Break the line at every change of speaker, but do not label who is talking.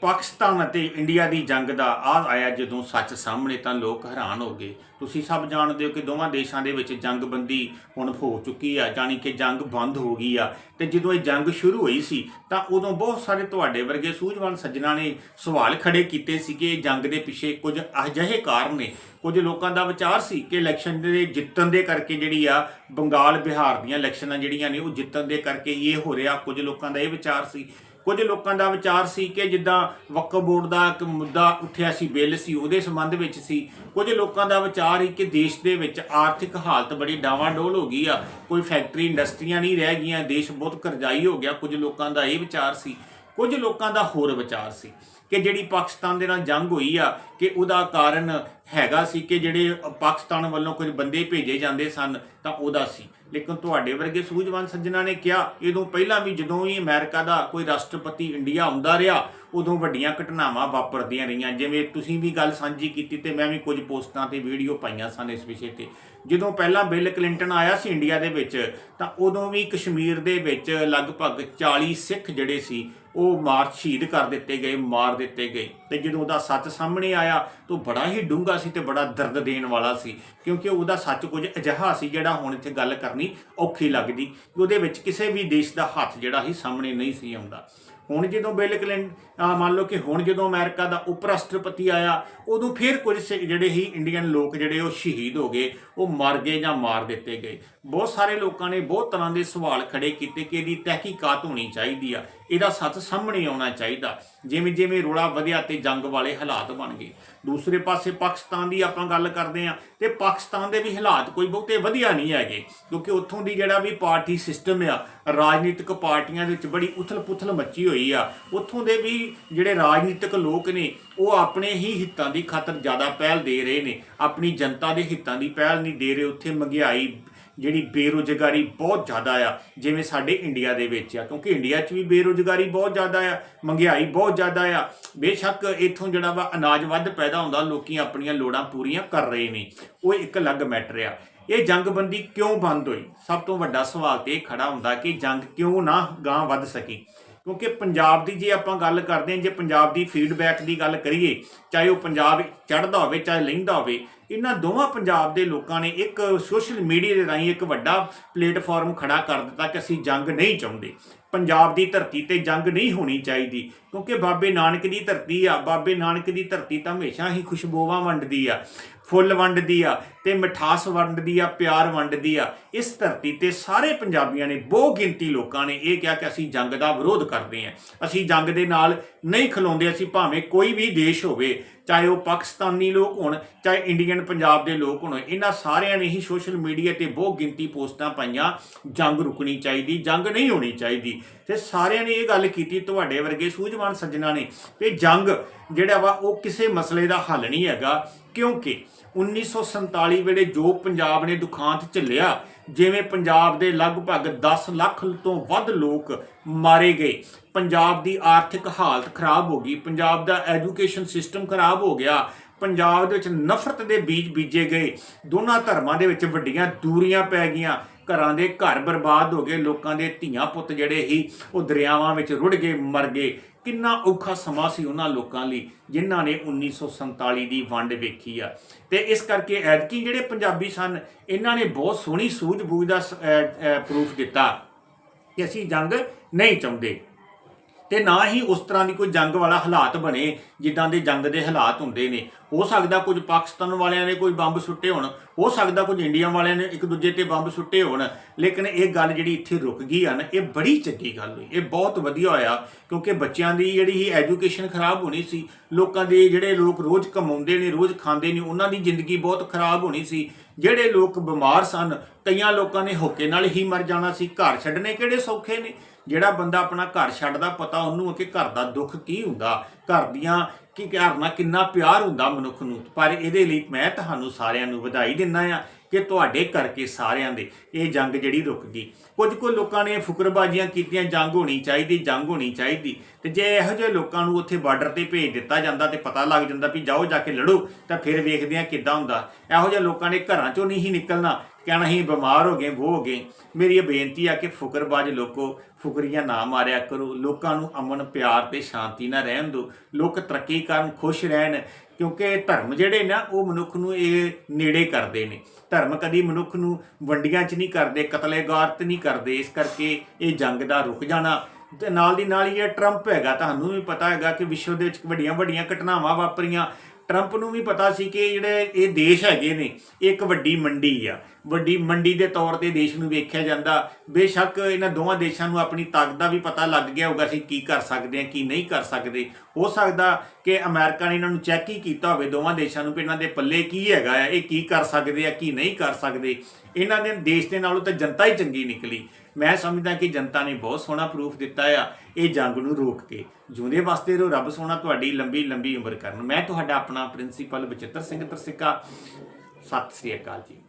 ਪਾਕਿਸਤਾਨ ਅਤੇ ਇੰਡੀਆ ਦੀ ਜੰਗ ਦਾ ਆ ਆਇਆ ਜਦੋਂ ਸੱਚ ਸਾਹਮਣੇ ਤਾਂ ਲੋਕ ਹੈਰਾਨ ਹੋ ਗਏ। ਤੁਸੀਂ ਸਭ ਜਾਣਦੇ ਹੋ ਕਿ ਦੋਵਾਂ ਦੇਸ਼ਾਂ ਦੇ ਵਿੱਚ ਜੰਗਬੰਦੀ ਹੁਣ ਹੋ ਚੁੱਕੀ ਆ ਜਾਣੀ ਕਿ ਜੰਗ ਬੰਦ ਹੋ ਗਈ ਆ। ਤੇ ਜਦੋਂ ਇਹ ਜੰਗ ਸ਼ੁਰੂ ਹੋਈ ਸੀ, ਤਾਂ ਉਦੋਂ ਬਹੁਤ ਸਾਰੇ ਤੁਹਾਡੇ ਵਰਗੇ ਸੂਝਵਾਨ ਸੱਜਣਾ ਨੇ ਸਵਾਲ ਖੜੇ ਕੀਤੇ ਸੀ ਕਿ ਇਹ ਜੰਗ ਦੇ ਪਿੱਛੇ ਕੁਝ ਅਜਿਹੇ ਕਾਰਨ ਨੇ। ਕੁਝ ਲੋਕਾਂ ਦਾ ਵਿਚਾਰ ਸੀ ਕਿ ਇਲੈਕਸ਼ਨ ਦੇ ਜਿੱਤਣ ਦੇ ਕਰਕੇ ਜਿਹੜੀ ਆ ਬੰਗਾਲ ਬਿਹਾਰ ਦੀਆਂ ਇਲੈਕਸ਼ਨਾਂ ਜਿਹੜੀਆਂ ਨੇ, ਉਹ ਜਿੱਤਣ ਦੇ ਕਰਕੇ ਇਹ ਹੋ ਰਿਹਾ। ਕੁਝ ਲੋਕਾਂ ਦਾ ਇਹ ਵਿਚਾਰ ਸੀ ਕੁਝ ਲੋਕਾਂ ਦਾ ਵਿਚਾਰ ਸੀ ਕਿ ਜਿੱਦਾਂ ਵਕਫ ਬੋਰਡ ਦਾ ਇੱਕ ਮੁੱਦਾ ਉੱਠਿਆ ਸੀ, ਬਿੱਲ ਸੀ, ਉਹਦੇ ਸੰਬੰਧ ਵਿੱਚ ਸੀ। ਕੁਝ ਲੋਕਾਂ ਦਾ ਵਿਚਾਰ ਸੀ ਕਿ ਦੇਸ਼ ਦੇ ਵਿੱਚ ਆਰਥਿਕ ਹਾਲਤ ਬੜੀ ਡਾਵਾਂਡੋਲ ਹੋ ਗਈ ਆ। ਕੋਈ ਫੈਕਟਰੀ ਇੰਡਸਟਰੀਆਂ ਨਹੀਂ ਰਹਿ ਗਈਆਂ, ਦੇਸ਼ ਬਹੁਤ ਕਰਜ਼ਾਈ ਹੋ ਗਿਆ। ਕੁਝ ਲੋਕਾਂ ਦਾ ਇਹ ਵਿਚਾਰ ਸੀ, ਕੁਝ ਲੋਕਾਂ ਦਾ ਹੋਰ ਵਿਚਾਰ ਸੀ ਕਿ ਜਿਹੜੀ ਪਾਕਿਸਤਾਨ ਦੇ ਨਾਲ ਜੰਗ ਹੋਈ ਆ, ਕਿ ਉਹਦਾ ਕਾਰਨ ਹੈਗਾ ਸੀ ਕਿ ਜਿਹੜੇ ਪਾਕਿਸਤਾਨ ਵੱਲੋਂ ਕੁਝ ਬੰਦੇ ਭੇਜੇ ਜਾਂਦੇ ਸਨ, ਤਾਂ ਉਹਦਾ ਸੀ। ਲੇਕਿਨ ਤੁਹਾਡੇ ਵਰਗੇ ਸੂਝਵਾਨ ਸੱਜਣਾ ਨੇ ਕਿਹਾ, ਇਦੋਂ ਪਹਿਲਾਂ ਵੀ ਜਦੋਂ ਵੀ ਅਮਰੀਕਾ ਦਾ ਕੋਈ ਰਾਸ਼ਟਰਪਤੀ ਇੰਡੀਆ ਆਉਂਦਾ ਰਿਹਾ, ਉਦੋਂ ਵੱਡੀਆਂ ਘਟਨਾਵਾਂ ਵਾਪਰਦੀਆਂ ਰਹੀਆਂ। ਜਿਵੇਂ ਤੁਸੀਂ ਵੀ ਗੱਲ ਸਾਂਝੀ ਕੀਤੀ ਤੇ ਮੈਂ ਵੀ ਕੁਝ ਪੋਸਟਾਂ ਤੇ ਵੀਡੀਓ ਪਾਈਆਂ ਸਨ ਇਸ ਵਿਸ਼ੇ ਤੇ। ਜਦੋਂ ਪਹਿਲਾਂ ਬਿਲ ਕਲਿੰਟਨ ਆਇਆ ਸੀ ਇੰਡੀਆ ਦੇ ਵਿੱਚ, ਤਾਂ ਉਦੋਂ ਵੀ ਕਸ਼ਮੀਰ ਦੇ ਵਿੱਚ ਲਗਭਗ 40 ਸਿੱਖ ਜਿਹੜੇ ਸੀ, ਉਹ ਮਾਰ ਸ਼ਹੀਦ ਕਰ ਦਿੱਤੇ ਗਏ, ਮਾਰ ਦਿੱਤੇ ਗਏ। ਤੇ ਜਦੋਂ ਉਹਦਾ ਸੱਚ ਸਾਹਮਣੇ ਆਇਆ ਤਾਂ ਉਹ ਬੜਾ ਹੀ ਡੂੰਘਾ ਸੀ ਤੇ ਬੜਾ ਦਰਦ ਦੇਣ ਵਾਲਾ ਸੀ, ਕਿਉਂਕਿ ਉਹਦਾ ਸੱਚ ਕੁਝ ਅਜਿਹਾ ਸੀ ਜਿਹੜਾ ਹੁਣ ਇੱਥੇ ਗੱਲ ਕਰਨੀ ਔਖੀ ਲੱਗਦੀ ਕਿ ਉਹਦੇ ਵਿੱਚ ਕਿਸੇ ਵੀ ਦੇਸ਼ ਦਾ ਹੱਥ ਜਿਹੜਾ ਹੀ ਸਾਹਮਣੇ ਨਹੀਂ ਸੀ ਆਉਂਦਾ। ਹੁਣ ਜਦੋਂ ਬਿਲ ਕਲਿੰਟਨ ਮੰਨ ਲਓ ਕਿ ਹੁਣ ਜਦੋਂ ਅਮਰੀਕਾ ਦਾ ਉਪ ਰਾਸ਼ਟਰਪਤੀ ਆਇਆ, ਉਦੋਂ ਫਿਰ ਕੁਝ ਸੇ- ਜਿਹੜੇ ਹੀ ਇੰਡੀਅਨ ਲੋਕ ਜਿਹੜੇ ਉਹ ਸ਼ਹੀਦ ਹੋ ਗਏ, ਉਹ ਮਰ ਗਏ ਜਾਂ ਮਾਰ ਦਿੱਤੇ ਗਏ। ਬਹੁਤ ਸਾਰੇ ਲੋਕਾਂ ਨੇ ਬਹੁਤ ਤਰ੍ਹਾਂ ਦੇ ਸਵਾਲ ਖੜੇ ਕੀਤੇ ਕਿ ਇਹਦੀ ਤਹਿਕੀਕਾਤ ਹੋਣੀ ਚਾਹੀਦੀ ਆ, ਇਹਦਾ ਸੱਚ ਸਾਹਮਣੇ ਆਉਣਾ ਚਾਹੀਦਾ, ਜਿਵੇਂ ਜਿਵੇਂ ਰੋਲਾ ਵਧਿਆ ਤੇ ਜੰਗ ਵਾਲੇ ਹਾਲਾਤ ਬਣ ਗਏ। ਦੂਸਰੇ ਪਾਸੇ ਪਾਕਿਸਤਾਨ ਦੀ ਆਪਾਂ ਗੱਲ ਕਰਦੇ ਆ ਤੇ ਪਾਕਿਸਤਾਨ ਦੇ ਵੀ ਹਾਲਾਤ ਕੋਈ ਬਹੁਤੇ ਵਧੀਆ ਨਹੀਂ ਹੈਗੇ, ਕਿਉਂਕਿ ਉੱਥੋਂ ਦੀ ਜਿਹੜਾ ਵੀ ਪਾਰਟੀ ਸਿਸਟਮ ਆ, ਰਾਜਨੀਤਿਕ ਪਾਰਟੀਆਂ ਦੇ ਵਿੱਚ ਬੜੀ ਉਥਲ-ਪੁਥਲ ਮੱਚੀ ਹੋਈ ਆ, ਉੱਥੋਂ ਦੇ ਵੀ ਜਿਹੜੇ ਰਾਜਨੀਤਿਕ ਲੋਕ ਨੇ, ਉਹ ਆਪਣੇ ਹੀ ਹਿੱਤਾਂ ਦੀ ਖਾਤਰ ਜ਼ਿਆਦਾ ਪਹਿਲ ਦੇ ਰਹੇ ਨੇ। ਆਪਣੀ ਜਨਤਾ ਦੇ ਹਿੱਤਾਂ ਦੀ ਪਹਿਲ ਨਹੀਂ ਦੇ ਰਹੇ, ਉੱਥੇ ਮਹਿੰਗਾਈ ਜਿਹੜੀ ਬੇਰੁਜ਼ਗਾਰੀ ਬਹੁਤ ਜ਼ਿਆਦਾ ਆ, ਜਿਵੇਂ ਸਾਡੇ ਇੰਡੀਆ ਦੇ ਵਿੱਚ ਆ। ਕਿਉਂਕਿ ਇੰਡੀਆ 'ਚ ਵੀ ਬੇਰੁਜ਼ਗਾਰੀ ਬਹੁਤ ਜ਼ਿਆਦਾ ਆ, ਮਹਿੰਗਾਈ ਬਹੁਤ ਜ਼ਿਆਦਾ ਆ। ਬੇਸ਼ੱਕ ਇੱਥੋਂ ਜਿਹੜਾ ਵਾ ਅਨਾਜ ਵੱਧ ਪੈਦਾ ਹੁੰਦਾ, ਲੋਕੀ ਆਪਣੀਆਂ ਲੋੜਾਂ ਪੂਰੀਆਂ ਕਰ ਰਹੇ ਨੇ। ਉਹ ਇੱਕ ਅਲੱਗ ਮੈਟਰ ਆ। ਇਹ ਜੰਗਬੰਦੀ ਕਿਉਂ ਬੰਦ ਹੋਈ? ਸਭ ਤੋਂ ਵੱਡਾ ਸਵਾਲ ਤੇ ਇਹ ਖੜਾ ਹੁੰਦਾ ਕਿ ਜੰਗ ਕਿਉਂ ਨਾ ਗਾਂ ਵੱਧ ਸਕੀ। ਕਿਉਂਕਿ ਪੰਜਾਬ ਦੀ ਜੇ ਆਪਾਂ ਗੱਲ ਕਰਦੇ ਹਾਂ, ਜੇ ਪੰਜਾਬ ਦੀ ਫੀਡਬੈਕ ਦੀ ਗੱਲ ਕਰੀਏ, ਚਾਹੇ ਉਹ ਪੰਜਾਬ ਚੜ੍ਹਦਾ ਹੋਵੇ, ਚਾਹੇ ਲੈਂਦਾ ਹੋਵੇ, ਇਹਨਾਂ ਦੋਵਾਂ ਪੰਜਾਬ ਦੇ ਲੋਕਾਂ ਨੇ ਇੱਕ ਸੋਸ਼ਲ ਮੀਡੀਆ ਦੇ ਰਾਹੀਂ ਇੱਕ ਵੱਡਾ ਪਲੇਟਫਾਰਮ ਖੜਾ ਕਰ ਦਿੱਤਾ ਕਿ ਅਸੀਂ ਜੰਗ ਨਹੀਂ ਚਾਹੁੰਦੇ। ਪੰਜਾਬ ਦੀ ਧਰਤੀ ਤੇ ਜੰਗ ਨਹੀਂ ਹੋਣੀ ਚਾਹੀਦੀ। ਕਿਉਂਕਿ ਬਾਬੇ ਨਾਨਕ ਦੀ ਧਰਤੀ ਆ, ਬਾਬੇ ਨਾਨਕ ਦੀ ਧਰਤੀ ਤਾਂ ਹਮੇਸ਼ਾ ਹੀ ਖੁਸ਼ਬੂਆਂ ਵੰਡਦੀ ਆ, ਫੁੱਲ ਵੰਡਦੀ ਆ ਤੇ ਮਿਠਾਸ ਵੰਡਦੀ ਆ, ਪਿਆਰ ਵੰਡਦੀ ਆ। ਇਸ ਧਰਤੀ ਤੇ ਸਾਰੇ ਪੰਜਾਬੀਆਂ ਨੇ ਬਹੁ ਗਿਣਤੀ ਲੋਕਾਂ ਨੇ ਇਹ ਕਿਹਾ ਕਿ ਅਸੀਂ ਜੰਗ ਦਾ ਵਿਰੋਧ ਕਰਦੇ ਹਾਂ ਅਸੀਂ ਜੰਗ ਦੇ ਨਾਲ ਨਹੀਂ ਖਲੋਂਦੇ, ਅਸੀਂ ਭਾਵੇਂ ਕੋਈ ਵੀ ਦੇਸ਼ ਹੋਵੇ, ਚਾਹੇ ਉਹ ਪਾਕਿਸਤਾਨੀ ਲੋਕ ਹੋਣ, ਚਾਹੇ ਇੰਡੀਅਨ ਪੰਜਾਬ ਦੇ ਲੋਕ ਹੋਣ, ਇਹਨਾਂ ਸਾਰਿਆਂ ਨੇ ਹੀ ਸੋਸ਼ਲ ਮੀਡੀਆ ਤੇ ਬਹੁ ਗਿਣਤੀ ਪੋਸਟਾਂ ਪਾਈਆਂ, ਜੰਗ ਰੁਕਣੀ ਚਾਹੀਦੀ, ਜੰਗ ਨਹੀਂ ਹੋਣੀ ਚਾਹੀਦੀ। ਤੇ ਸਾਰਿਆਂ ਨੇ ਇਹ ਗੱਲ ਕੀਤੀ, ਤੁਹਾਡੇ ਵਰਗੇ ਸੂਝਵਾਨ ਸੱਜਣਾ ਨੇ ਕਿ ਜੰਗ ਜਿਹੜਾ ਵਾ ਉਹ ਕਿਸੇ ਮਸਲੇ ਦਾ ਹੱਲ ਨਹੀਂ ਹੈਗਾ, ਕਿਉਂਕਿ 1947 ਵੇਲੇ ਜੋ ਪੰਜਾਬ ਨੇ ਦੁਖਾਂਤ ਝੱਲਿਆ, ਜਿਵੇਂ ਪੰਜਾਬ ਦੇ ਲਗਭਗ 10 ਲੱਖ ਤੋਂ ਵੱਧ ਲੋਕ ਮਾਰੇ ਗਏ। ਪੰਜਾਬ ਦੀ ਆਰਥਿਕ ਹਾਲਤ ਖਰਾਬ ਹੋ ਗਈ, ਪੰਜਾਬ ਦਾ ਐਜੂਕੇਸ਼ਨ ਸਿਸਟਮ ਖਰਾਬ ਹੋ ਗਿਆ, ਪੰਜਾਬ ਦੇ ਵਿੱਚ ਨਫ਼ਰਤ ਦੇ ਬੀਜ ਬੀਜੇ ਗਏ, ਦੋਨਾਂ ਧਰਮਾਂ ਦੇ ਵਿੱਚ ਵੱਡੀਆਂ ਦੂਰੀਆਂ ਪੈ ਗਈਆਂ, ਘਰਾਂ ਦੇ ਘਰ ਬਰਬਾਦ ਹੋ ਗਏ, ਲੋਕਾਂ ਦੇ ਧੀਆਂ ਪੁੱਤ ਜਿਹੜੇ ਹੀ ਉਹ ਦਰਿਆਵਾਂ ਵਿੱਚ ਰੁੜ ਗਏ, ਮਰ ਗਏ। ਕਿੰਨਾ ਔਖਾ ਸਮਾਂ ਸੀ ਉਹਨਾਂ ਲੋਕਾਂ ਲਈ ਜਿਨ੍ਹਾਂ ਨੇ 1947 ਦੀ ਵੰਡ ਵੇਖੀ ਆ। ਤੇ ਇਸ ਕਰਕੇ ਐਤਕੀ ਜਿਹੜੇ ਪੰਜਾਬੀ ਸਨ, ਇਹਨਾਂ ਨੇ ਬਹੁਤ ਸੋਹਣੀ ਸੂਝ-ਬੂਝ ਦਾ ਪ੍ਰੂਫ ਦਿੱਤਾ ਕਿ ਅਸੀਂ ਜੰਗ ਨਹੀਂ ਚਾਹੁੰਦੇ। ਤੇ ਨਾ ਹੀ ਉਸ ਤਰ੍ਹਾਂ ਦੀ ਕੋਈ ਜੰਗ ਵਾਲਾ ਹਾਲਾਤ ਬਣੇ ਜਿੱਦਾਂ ਦੇ ਜੰਗ ਦੇ ਹਾਲਾਤ ਹੁੰਦੇ ਨੇ। ਹੋ ਸਕਦਾ ਕੁਝ ਪਾਕਿਸਤਾਨ ਵਾਲਿਆਂ ਨੇ ਕੋਈ ਬੰਬ ਸੁੱਟੇ ਹੋਣ, ਹੋ ਸਕਦਾ ਕੁਝ ਇੰਡੀਆ ਵਾਲਿਆਂ ਨੇ ਇੱਕ ਦੂਜੇ ਤੇ ਬੰਬ ਸੁੱਟੇ ਹੋਣ, ਲੇਕਿਨ ਇਹ ਗੱਲ ਜਿਹੜੀ ਇੱਥੇ ਰੁਕ ਗਈ ਹਨ ਇਹ ਬੜੀ ਚੰਗੀ ਗੱਲ ਹੋਈ। ਇਹ ਬਹੁਤ ਵਧੀਆ ਹੋਇਆ, ਕਿਉਂਕਿ ਬੱਚਿਆਂ ਦੀ ਜਿਹੜੀ ਹੀ ਐਜੂਕੇਸ਼ਨ ਖਰਾਬ ਹੋਣੀ ਸੀ, ਲੋਕਾਂ ਦੇ ਜਿਹੜੇ ਲੋਕ ਰੋਜ਼ ਕਮਾਉਂਦੇ ਨੇ, ਰੋਜ਼ ਖਾਂਦੇ ਨੇ, ਉਹਨਾਂ ਦੀ ਜ਼ਿੰਦਗੀ ਬਹੁਤ ਖਰਾਬ ਹੋਣੀ ਸੀ। ਜਿਹੜੇ ਲੋਕ ਬਿਮਾਰ ਸਨ, ਕਈਆਂ ਲੋਕਾਂ ਨੇ ਹੋਕੇ ਨਾਲ ਹੀ ਮਰ ਜਾਣਾ ਸੀ। ਘਰ ਛੱਡਣੇ ਕਿਹੜੇ ਸੌਖੇ ਨੇ? ਜਿਹੜਾ ਬੰਦਾ ਆਪਣਾ ਘਰ ਛੱਡਦਾ, ਪਤਾ ਉਹਨੂੰ ਕਿ ਘਰ ਦਾ ਦੁੱਖ ਕੀ ਹੁੰਦਾ। ਘਰ ਦੀਆਂ ਕਿ ਘਰ ਨਾਲ ਕਿੰਨਾ ਪਿਆਰ ਹੁੰਦਾ ਮਨੁੱਖ ਨੂੰ? ਪਰ ਇਹਦੇ ਲਈ ਮੈਂ ਤੁਹਾਨੂੰ ਸਾਰਿਆਂ ਨੂੰ ਵਧਾਈ ਦਿੰਦਾ ਆ ਕਿ ਤੁਹਾਡੇ ਕਰਕੇ ਸਾਰਿਆਂ ਦੇ ਇਹ ਜੰਗ ਜਿਹੜੀ ਰੁਕ ਗਈ ਕੁਝ ਕੁ ਲੋਕਾਂ ਨੇ ਫੁਕਰਬਾਜ਼ੀਆਂ ਕੀਤੀਆਂ, ਜੰਗ ਹੋਣੀ ਚਾਹੀਦੀ, ਜੰਗ ਹੋਣੀ ਚਾਹੀਦੀ। ਤੇ ਜੇ ਇਹੋ ਜਿਹੇ ਲੋਕਾਂ ਨੂੰ ਉੱਥੇ ਬਾਰਡਰ ਤੇ ਭੇਜ ਦਿੱਤਾ ਜਾਂਦਾ ਤੇ ਪਤਾ ਲੱਗ ਜਾਂਦਾ ਵੀ ਜਾਓ ਜਾ ਕੇ ਲੜੋ, ਤਾਂ ਫਿਰ ਵੇਖਦੇ ਆ ਕਿੱਦਾਂ ਹੁੰਦਾ। ਇਹੋ ਜਿਹੇ ਲੋਕਾਂ ਨੇ ਘਰਾਂ ਚੋਂ ਨਹੀਂ ਨਿਕਲਣਾ। ਕਹਿਣਾ ਹੀ ਬਿਮਾਰ ਹੋ ਗਏ ਉਹ ਹੋ ਗਏ। ਮੇਰੀ ਇਹ ਬੇਨਤੀ ਆ ਕਿ ਫੁਕਰਬਾਜ਼ ਲੋਕੋ, ਫੁਕਰੀਆਂ ਨਾ ਮਾਰਿਆ ਕਰੋ। ਲੋਕਾਂ ਨੂੰ ਅਮਨ, ਪਿਆਰ ਤੇ ਸ਼ਾਂਤੀ ਨਾਲ ਰਹਿਣ ਦਿਓ। ਲੋਕ ਤਰੱਕੀ ਕਰਨ, ਖੁਸ਼ ਰਹਿਣ, ਕਿਉਂਕਿ ਧਰਮ ਜਿਹੜੇ ਨਾ ਉਹ ਮਨੁੱਖ ਨੂੰ ਇਹ ਨੇੜੇ ਕਰਦੇ ਨੇ। ਧਰਮ ਕਦੀ ਮਨੁੱਖ ਨੂੰ ਵੰਡੀਆਂ 'ਚ ਨਹੀਂ ਕਰਦੇ, ਕਤਲੇਗਾਰਤ ਨਹੀਂ ਕਰਦੇ। ਇਸ ਕਰਕੇ ਇਹ ਜੰਗ ਦਾ ਰੁਕ ਜਾਣਾ। ਤੇ ਨਾਲ ਦੀ ਨਾਲ ਹੀ ਇਹ ਟਰੰਪ ਹੈਗਾ। ਤੁਹਾਨੂੰ ਵੀ ਪਤਾ ਹੈਗਾ ਕਿ ਵਿਸ਼ਵ ਦੇ ਵਿੱਚ ਵੱਡੀਆਂ ਵੱਡੀਆਂ ਘਟਨਾਵਾਂ ਵਾਪਰੀਆਂ। ਟਰੰਪ ਨੂੰ ਵੀ ਪਤਾ ਸੀ ਕਿ ਜਿਹੜੇ ਇਹ ਦੇਸ਼ ਹੈਗੇ ਨੇ, ਇਹ ਇੱਕ ਵੱਡੀ ਮੰਡੀ ਆ। ਵੱਡੀ ਮੰਡੀ ਦੇ ਤੌਰ ਤੇ ਦੇਸ਼ ਨੂੰ ਵੇਖਿਆ ਜਾਂਦਾ। ਬੇਸ਼ੱਕ ਇਹਨਾਂ ਦੋਵਾਂ ਦੇਸ਼ਾਂ ਨੂੰ ਆਪਣੀ ਤਾਕਤ ਦਾ ਵੀ ਪਤਾ ਲੱਗ ਗਿਆ ਹੋਊਗਾ ਅਸੀਂ ਕੀ ਕਰ ਸਕਦੇ ਹਾਂ, ਕੀ ਨਹੀਂ ਕਰ ਸਕਦੇ। ਹੋ ਸਕਦਾ ਕਿ ਅਮਰੀਕਾ ਨੇ ਇਹਨਾਂ ਨੂੰ ਚੈੱਕ ਹੀ ਕੀਤਾ ਹੋਵੇ ਦੋਵਾਂ ਦੇਸ਼ਾਂ ਨੂੰ ਕਿ ਇਹਨਾਂ ਦੇ ਪੱਲੇ ਕੀ ਹੈਗਾ ਆ, ਇਹ ਕੀ ਕਰ ਸਕਦੇ ਆ, ਕੀ ਨਹੀਂ ਕਰ ਸਕਦੇ। ਇਹਨਾਂ ਦੇ ਦੇਸ਼ ਦੇ ਨਾਲੋਂ ਤਾਂ ਜਨਤਾ ਹੀ ਚੰਗੀ ਨਿਕਲੀ। ਮੈਂ ਸਮਝਦਾ ਕਿ ਜਨਤਾ ਨੇ ਬਹੁਤ ਸੋਹਣਾ ਪ੍ਰੂਫ ਦਿੱਤਾ ਆ, ਇਹ ਜੰਗ ਨੂੰ ਰੋਕ ਕੇ। ਜਿਉਂਦੇ ਵਾਸਤੇ ਰੋ ਰੱਬ ਸੋਹਣਾ ਤੁਹਾਡੀ ਲੰਬੀ ਲੰਬੀ ਉਮਰ ਕਰਨ। ਮੈਂ ਤੁਹਾਡਾ ਆਪਣਾ ਪ੍ਰਿੰਸੀਪਲ ਬਚਿੱਤਰ ਸਿੰਘ ਤਰਸਿੱਕਾ। ਸਤਿ ਸ੍ਰੀ ਅਕਾਲ ਜੀ।